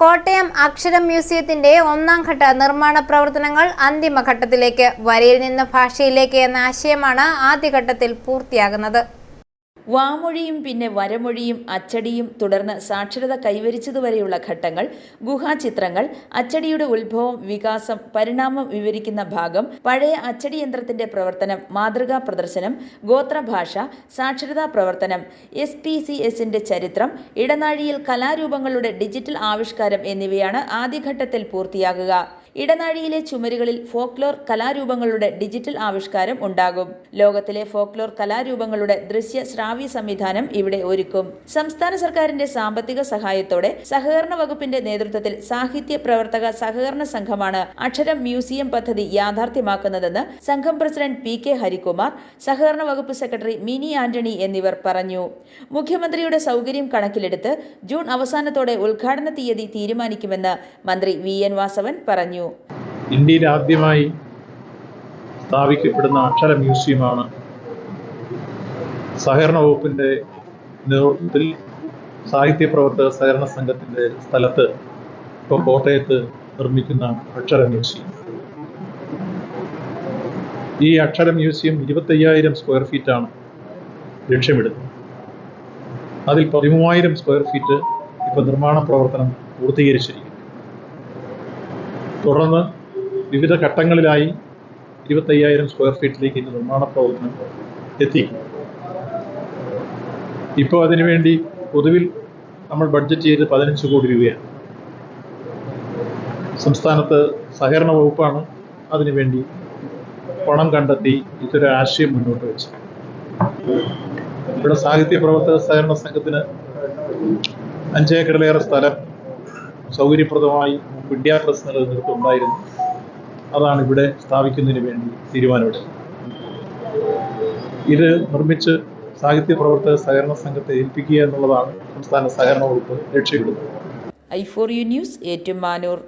കോട്ടയം അക്ഷരം മ്യൂസിയത്തിന്റെ ഒന്നാം ഘട്ട നിർമ്മാണ പ്രവർത്തനങ്ങൾ അന്തിമഘട്ടത്തിലേക്ക് വരയിൽ നിന്ന് ഭാഷയിലേക്ക് എന്ന ആശയമാണ് ആദ്യഘട്ടത്തിൽ പൂർത്തിയാകുന്നത്. വാമൊഴിയും പിന്നെ വരമൊഴിയും അച്ചടിയും തുടർന്ന് സാക്ഷരത കൈവരിച്ചതുവരെയുള്ള ഘട്ടങ്ങൾ ഗുഹാചിത്രങ്ങൾ അച്ചടിയുടെ ഉത്ഭവം വികാസം പരിണാമം വിവരിക്കുന്ന ഭാഗം പഴയ അച്ചടി യന്ത്രത്തിന്റെ പ്രവർത്തനം മാതൃകാ പ്രദർശനം ഗോത്രഭാഷ സാക്ഷരതാ പ്രവർത്തനം എസ് പി സി എസിന്റെ ചരിത്രം ഇടനാഴിയിൽ കലാരൂപങ്ങളുടെ ഡിജിറ്റൽ ആവിഷ്കാരം എന്നിവയാണ് ആദ്യഘട്ടത്തിൽ പൂർത്തിയാകുക. ഇടനാഴിയിലെ ചുമരുകളിൽ ഫോക്ലോർ കലാരൂപങ്ങളുടെ ഡിജിറ്റൽ ആവിഷ്കാരം ഉണ്ടാകും. ലോകത്തിലെ ഫോക്ലോർ കലാരൂപങ്ങളുടെ ദൃശ്യ ശ്രാവ്യ സംവിധാനം ഇവിടെ ഒരുക്കും. സംസ്ഥാന സർക്കാരിന്റെ സാമ്പത്തിക സഹായത്തോടെ സഹകരണ വകുപ്പിന്റെ നേതൃത്വത്തിൽ സാഹിത്യ പ്രവർത്തക സഹകരണ സംഘമാണ് അക്ഷരം മ്യൂസിയം പദ്ധതി യാഥാർത്ഥ്യമാക്കുന്നതെന്ന് സംഘം പ്രസിഡന്റ് പി കെ ഹരികുമാർ സഹകരണ വകുപ്പ് സെക്രട്ടറി മിനി ആന്റണി എന്നിവർ പറഞ്ഞു. മുഖ്യമന്ത്രിയുടെ സൗകര്യം കണക്കിലെടുത്ത് ജൂൺ അവസാനത്തോടെ ഉദ്ഘാടന തീയതി തീരുമാനിക്കുമെന്ന് മന്ത്രി വി എൻ വാസവൻ പറഞ്ഞു. ഇന്ത്യയിൽ ആദ്യമായി സ്ഥാപിക്കപ്പെടുന്ന അക്ഷര മ്യൂസിയമാണ് സഹകരണ വകുപ്പിന്റെ നേതൃത്വത്തിൽ സാഹിത്യ പ്രവർത്തക സഹകരണ സംഘത്തിന്റെ സ്ഥലത്ത് ഇപ്പോൾ കോട്ടയത്ത് നിർമ്മിക്കുന്ന അക്ഷര മ്യൂസിയം. ഈ അക്ഷര മ്യൂസിയം ഇരുപത്തയ്യായിരം സ്ക്വയർ ഫീറ്റാണ് ലക്ഷ്യമിടുന്നത്. അതിൽ പതിമൂവായിരം സ്ക്വയർ ഫീറ്റ് ഇപ്പോൾ നിർമ്മാണ പ്രവർത്തനം പൂർത്തീകരിച്ചിരിക്കുന്നു. തുടർന്ന് വിവിധ ഘട്ടങ്ങളിലായി ഇരുപത്തയ്യായിരം സ്ക്വയർ ഫീറ്റിലേക്ക് ഇന്ന് നിർമ്മാണ പ്രവർത്തനം എത്തി. ഇപ്പോൾ അതിനുവേണ്ടി പൊതുവിൽ നമ്മൾ ബഡ്ജറ്റ് ചെയ്ത് പതിനഞ്ച് കോടി രൂപയാണ്. സംസ്ഥാനത്ത് സഹകരണ വകുപ്പാണ് അതിനുവേണ്ടി പണം കണ്ടെത്തി ഇതൊരു ആശയം മുന്നോട്ട് വെച്ചത് ഇവിടെ സാഹിത്യ പ്രവർത്തക സഹകരണ സംഘത്തിന് അഞ്ചേക്കറിലേറെ സ്ഥലം സൗകര്യപ്രദമായി വിദ്യാഭ്യാസ നിലനിർത്തം ഉണ്ടായിരുന്നു. അതാണ് ഇവിടെ സ്ഥാപിക്കുന്നതിന് വേണ്ടി തീരുമാനമെടുത്തത്. ഇത് നിർമ്മിച്ച് സാഹിത്യ പ്രവർത്തക സഹകരണ സംഘത്തെ ഏൽപ്പിക്കുക എന്നുള്ളതാണ് സംസ്ഥാന സഹകരണ വകുപ്പ് ലക്ഷ്യമിടുന്നത്. I for you news Ettumanoor.